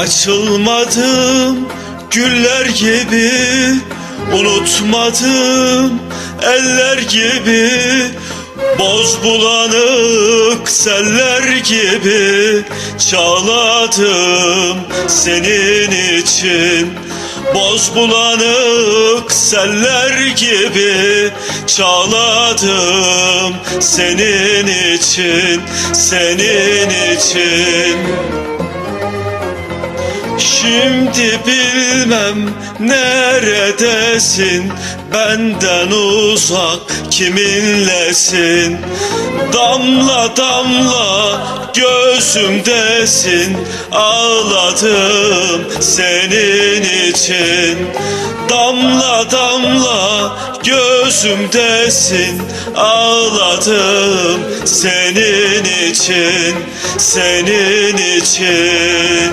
Açılmadım güller gibi Unutmadım eller gibi. Boz bulanık seller gibi Çağladım senin için. Boz bulanık seller gibi Çağladım senin için Senin için Şimdi bilmem neredesin? Benden uzak kiminlesin? Damla damla gözümdesin Ağladım senin için. Damla damla gözümdesin Ağladım senin için Senin için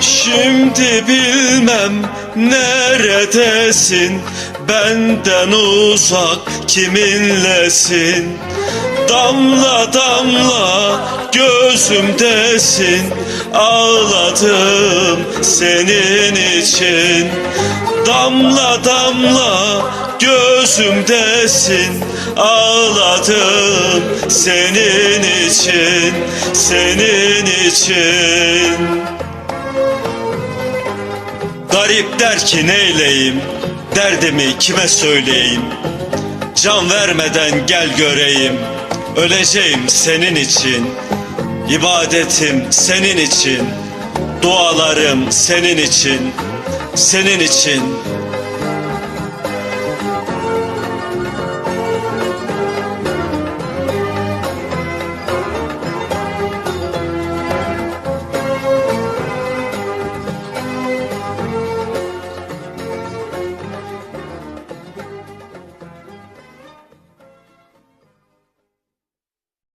Şimdi bilmem neredesin? Benden uzak kiminlesin? Damla damla gözümdesin Ağladım senin için. Damla damla gözümdesin Ağladım senin için Senin için Garip der ki neyleyim? Derdimi kime söyleyeyim? Can vermeden gel göreyim. Öleceğim senin için. İbadetim senin için. Dualarım senin için. Senin için